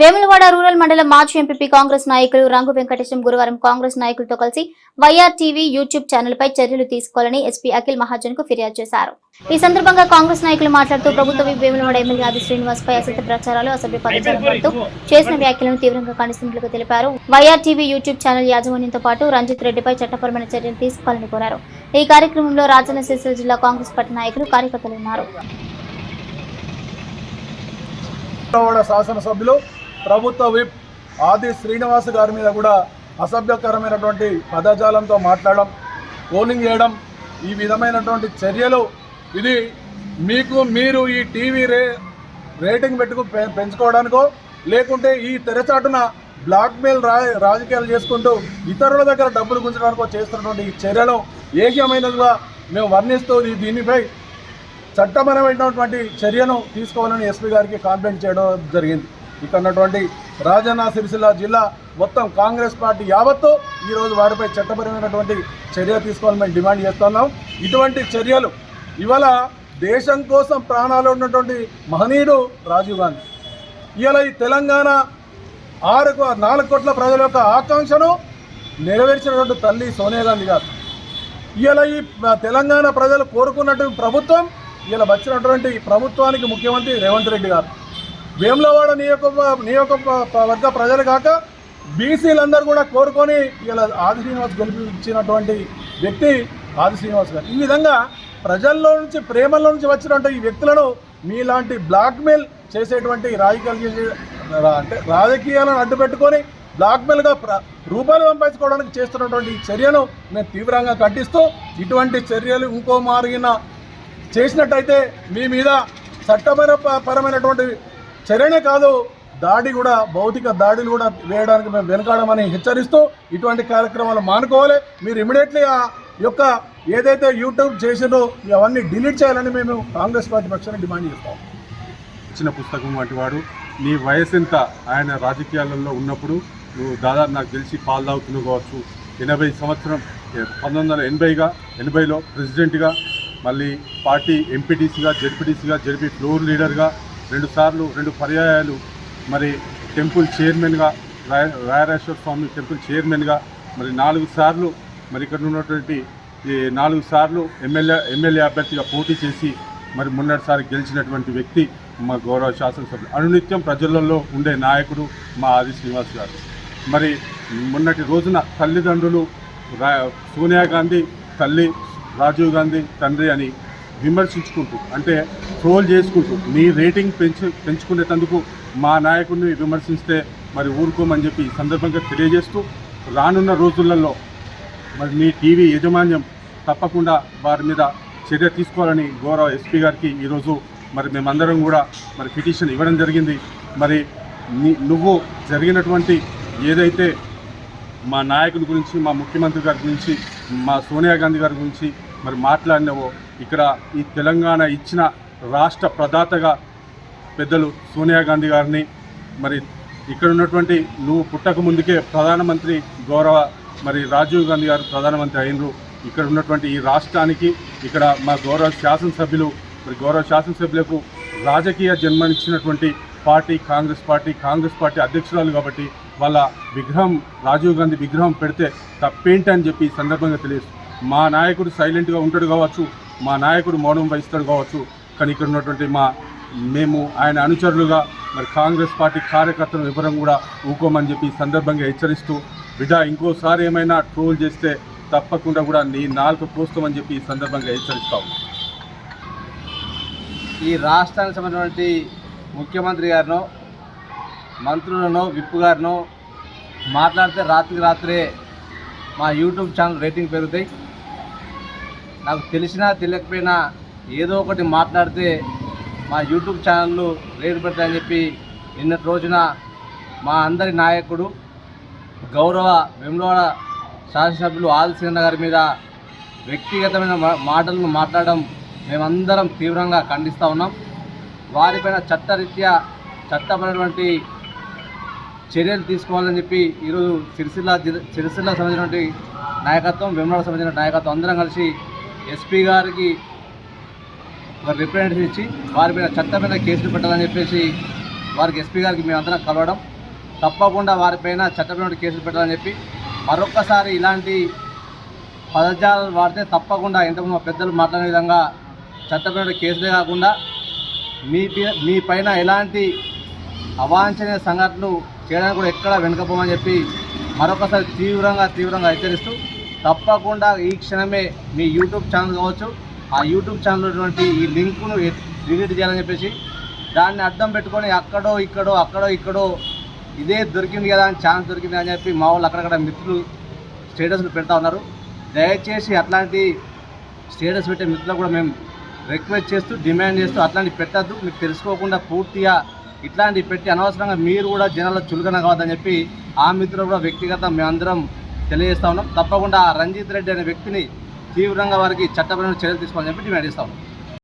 Vemulawada rural మండలం మాజీ MP Congress నాయకులు రంగు వెంకటేశం గురువారం కాంగ్రెస్ నాయకులతో కలిసి వైఆర్ టీవీ యూట్యూబ్ ఛానల్ పై చర్యలు తీసుకోవాలని ఎస్పీ అఖిల్ మహాజన్కు ఫిర్యాదు చేశారు. ఈ సందర్భంగా కాంగ్రెస్ నాయకులు మాట్లాడుతూ ప్రభుత్వ వేములవాడ ఎమ్మెల్యే ఆది శ్రీనివాస్ పై అసత్య ప్రచారాలు అసభ్య పదజాలం చేసిన వ్యాఖ్యలను తీవ్రంగా ఖండిస్తున్నట్లు తెలిపారు. వైఆర్ టీవీ యూట్యూబ్ ఛానల్ యాజమాన్యంతో పాటు రంజిత్ రెడ్డిపై చట్టపరమైన చర్యలు తీసుకోవాలని కోరారు. ఈ కార్యక్రమంలో రాజన్న సిరిసిల్ల జిల్లా కాంగ్రెస్ పార్టీ నాయకులు కార్యకర్తలు ఉన్నారు. శాసనసభ్యులు ప్రభుత్వ విప్ ఆది శ్రీనివాస్ గారి మీద కూడా అసభ్యకరమైనటువంటి పదజాలంతో మాట్లాడడం పోలింగ్ చేయడం ఈ విధమైనటువంటి చర్యలు ఇది మీకు మీరు ఈ టీవీ రే రేటింగ్ పెట్టుకు పె- పెంచుకోవడానికో లేకుంటే ఈ తెరచాటున బ్లాక్మెయిల్ రా రాజకీయాలు చేసుకుంటూ ఇతరుల దగ్గర డబ్బులు గుంజడానికో చేస్తున్నటువంటి ఈ చర్యలు ఏకమైనదిగా మేము వర్ణిస్తూ ఈ దీనిపై చట్టపరమైనటువంటి చర్యను తీసుకోవాలని ఎస్పీ గారికి కాంప్లైంట్ చేయడం జరిగింది. ఇక్కడ ఉన్నటువంటి రాజన్న సిరిసిల్ల జిల్లా మొత్తం కాంగ్రెస్ పార్టీ యావత్తు ఈరోజు వారిపై చట్టపరమైనటువంటి చర్య తీసుకోవాలని మేము డిమాండ్ చేస్తున్నాం. ఇటువంటి చర్యలు ఇవాళ దేశం కోసం ప్రాణాలు ఉన్నటువంటి మహనీయుడు రాజీవ్ గాంధీ. ఇవాళ ఈ తెలంగాణ ఆరు కో- నాలుగు కోట్ల ప్రజల యొక్క ఆకాంక్షను నెరవేర్చినటువంటి తల్లి సోనియా గాంధీ గారు. ఇవాళ ఈ తెలంగాణ ప్రజలు కోరుకున్నటువంటి ప్రభుత్వం ఇలా వచ్చినటువంటి ప్రభుత్వానికి ముఖ్యమంత్రి రేవంత్ రెడ్డి గారు. వేములవాడ నియోజక నియోజకవర్గ ప్రజలు కాక బీసీలందరూ కూడా కోరుకొని ఇలా ఆది శ్రీనివాస్ గెలిపించినటువంటి వ్యక్తి ఆది శ్రీనివాస్ గారు. ఈ విధంగా ప్రజల్లో నుంచి ప్రేమల్లో నుంచి వచ్చినటువంటి ఈ వ్యక్తులను మీలాంటి బ్లాక్మెయిల్ చేసేటువంటి రాజకీయాలు చేసే అంటే రాజకీయాలను అడ్డుపెట్టుకొని బ్లాక్మెయిల్గా ప్ర రూపాయలు సంపాదించుకోవడానికి చేస్తున్నటువంటి చర్యను మేము తీవ్రంగా ఖండిస్తూ ఇటువంటి చర్యలు ఇంకో మారిన చేసినట్టయితే మీ మీద చట్టపర ప- పరమైనటువంటి చర్యనే కాదు. దాడి కూడా భౌతిక దాడులు కూడా వేయడానికి మేము వెనకాడమని హెచ్చరిస్తూ ఇటువంటి కార్యక్రమాలు మానుకోవాలి. మీరు ఇమీడియట్లీ ఆ యొక్క ఏదైతే యూట్యూబ్ చేసిందో అవన్నీ డిలీట్ చేయాలని మేము కాంగ్రెస్ పార్టీ పక్షాన్ని డిమాండ్ చేస్తాం. ఇచ్చిన పుస్తకం వంటి వాడు నీ వయసు ఎంత ఆయన రాజకీయాలలో ఉన్నప్పుడు నువ్వు దాదాపు నాకు తెలిసి పాలు తాగుతున్నావు కావచ్చు. ఎనభై సంవత్సరం పంతొమ్మిది వందల ఎనభైగా ఎనభైలో ప్రెసిడెంట్గా మళ్ళీ పార్టీ ఎంపీటీసీగా జెడ్పీటీసీగా జెడ్పీ ఫ్లోర్ లీడర్గా రెండు సార్లు రెండు పర్యాయాలు మరి టెంపుల్ చైర్మన్గా రాయ రాయరాజేశ్వర స్వామి టెంపుల్ చైర్మన్గా మరి నాలుగు సార్లు మరి ఇక్కడ ఉన్నటువంటి ఈ నాలుగు సార్లు ఎమ్మెల్యే ఎమ్మెల్యే అభ్యర్థిగా పోటీ చేసి మరి మొన్నటిసారి గెలిచినటువంటి వ్యక్తి మా గౌరవ శాసనసభ్యులు. అనునిత్యం ప్రజలలో ఉండే నాయకుడు మా ఆది శ్రీనివాస్ గారు. మరి మొన్నటి రోజున తల్లిదండ్రులు రా సోనియా గాంధీ తల్లి రాజీవ్ గాంధీ తండ్రి అని విమర్శించుకుంటూ అంటే ట్రోల్ చేసుకుంటూ మీ రేటింగ్ పెంచు పెంచుకునేటందుకు మా నాయకుడిని విమర్శిస్తే మరి ఊరుకోమని చెప్పి ఈ సందర్భంగా తెలియజేస్తూ రానున్న రోజులలో మరి మీ టీవీ యాజమాన్యం తప్పకుండా వారి మీద చర్య తీసుకోవాలని గౌరవ ఎస్పీ గారికి ఈరోజు మరి మేమందరం కూడా మరి పిటిషన్ ఇవ్వడం జరిగింది. మరి నీ- నువ్వు జరిగినటువంటి ఏదైతే మా నాయకుల గురించి మా ముఖ్యమంత్రి గారి గురించి మా సోనియా గాంధీ గారి గురించి మరి మాట్లాడినవో ఇక్కడ ఈ తెలంగాణ ఇచ్చిన రాష్ట్ర ప్రదాతగా పెద్దలు సోనియా గాంధీ గారిని మరి ఇక్కడ ఉన్నటువంటి నువ్వు పుట్టక ముందుకే ప్రధానమంత్రి గౌరవ మరి రాజీవ్ గాంధీ గారు ప్రధానమంత్రి అయినరు. ఇక్కడ ఉన్నటువంటి ఈ రాష్ట్రానికి ఇక్కడ మా గౌరవ శాసనసభ్యులు మరి గౌరవ శాసనసభ్యులకు రాజకీయ జన్మనిచ్చినటువంటి party Congress party Congress party అధ్యక్షురాలు కాబట్టి వాళ్ళ విగ్రహం రాజీవ్ గాంధీ విగ్రహం పెడితే తప్పేంటి అని చెప్పి ఈ సందర్భంగా తెలియదు మా నాయకుడు సైలెంట్గా ఉంటాడు కావచ్చు మా నాయకుడు మౌనం వహిస్తాడు కావచ్చు కానీ ఇక్కడ ఉన్నటువంటి మా మేము ఆయన అనుచరులుగా మరి కాంగ్రెస్ పార్టీ కార్యకర్తలు వివరం కూడా ఊకోమని చెప్పి సందర్భంగా హెచ్చరిస్తూ బిడ్డ ఇంకోసారి ఏమైనా ట్రోల్ చేస్తే తప్పకుండా కూడా నీ నాలుగు కోస్తామని చెప్పి ఈ సందర్భంగా హెచ్చరిస్తాం ఈ రాష్ట్రానికి సంబంధించినటువంటి ముఖ్యమంత్రి గారినో మంత్రులను విప్పు గారినో మాట్లాడితే రాత్రికి రాత్రే మా యూట్యూబ్ ఛానల్ రేటింగ్ పెరుగుతాయి. నాకు తెలిసినా తెలియకపోయినా ఏదో ఒకటి మాట్లాడితే మా యూట్యూబ్ ఛానళ్ళు రేటు పెడతాయని చెప్పి నిన్నటి రోజున మా అందరి నాయకుడు గౌరవ వెమ్లవాడ శాసనసభ్యులు ఆదిశీన గారి మీద వ్యక్తిగతమైన మాటలను మాట్లాడడం మేమందరం తీవ్రంగా ఖండిస్తూ ఉన్నాం. వారిపైన చట్టరీత్యా చట్టపరమైనటువంటి చర్యలు తీసుకోవాలని చెప్పి ఈరోజు సిరిసిల్ల సిరిసిల్ల సంబంధించినటువంటి నాయకత్వం వెమ్మడికి సంబంధించిన నాయకత్వం అందరం కలిసి ఎస్పీ గారికి ఒక రిప్రజెంటేషన్ ఇచ్చి వారి మీద చట్టమైన కేసులు పెట్టాలని చెప్పేసి వారికి ఎస్పీ గారికి మేమందరం కలవడం. తప్పకుండా వారిపైన చట్టపరమైన కేసులు పెట్టాలని చెప్పి మరొక్కసారి ఇలాంటి పదజాలాలు వాడితే తప్పకుండా ఇంతకుముందు మా పెద్దలు మాట్లాడే విధంగా చట్టపరమైన కేసులే కాకుండా మీ మీ పైన ఎలాంటి అవాంఛనీయ సంఘటనలు చేయడానికి కూడా ఎక్కడ వెనుకపోమని చెప్పి మరొకసారి తీవ్రంగా తీవ్రంగా హెచ్చరిస్తూ తప్పకుండా ఈ క్షణమే మీ యూట్యూబ్ ఛానల్ కావచ్చు ఆ యూట్యూబ్ ఛానల్ ఉన్నటువంటి ఈ లింకును డిలీట్ చేయాలని చెప్పేసి దాన్ని అర్థం పెట్టుకొని అక్కడో ఇక్కడో అక్కడో ఇక్కడో ఇదే దొరికింది కదా అని ఛాన్స్ దొరికింది అని చెప్పి మా వాళ్ళు అక్కడక్కడ మిత్రులు స్టేటస్లు పెడతా ఉన్నారు. దయచేసి అట్లాంటి స్టేటస్ పెట్టే మిత్రులకు కూడా మేము రిక్వెస్ట్ చేస్తూ డిమాండ్ చేస్తూ అట్లాంటివి పెట్టద్దు. మీకు తెలుసుకోకుండా పూర్తిగా ఇట్లాంటివి పెట్టి అనవసరంగా మీరు కూడా జనాల్లో చులకన కావద్దని చెప్పి ఆ మిత్రులు కూడా వ్యక్తిగత మేమందరం తెలియజేస్తా ఉన్నాం. తప్పకుండా రంజిత్ రెడ్డి అనే వ్యక్తిని తీవ్రంగా వారికి చట్టపరమైన చర్యలు తీసుకోవాలని చెప్పి డిమాండ్ చేస్తా ఉన్నాం.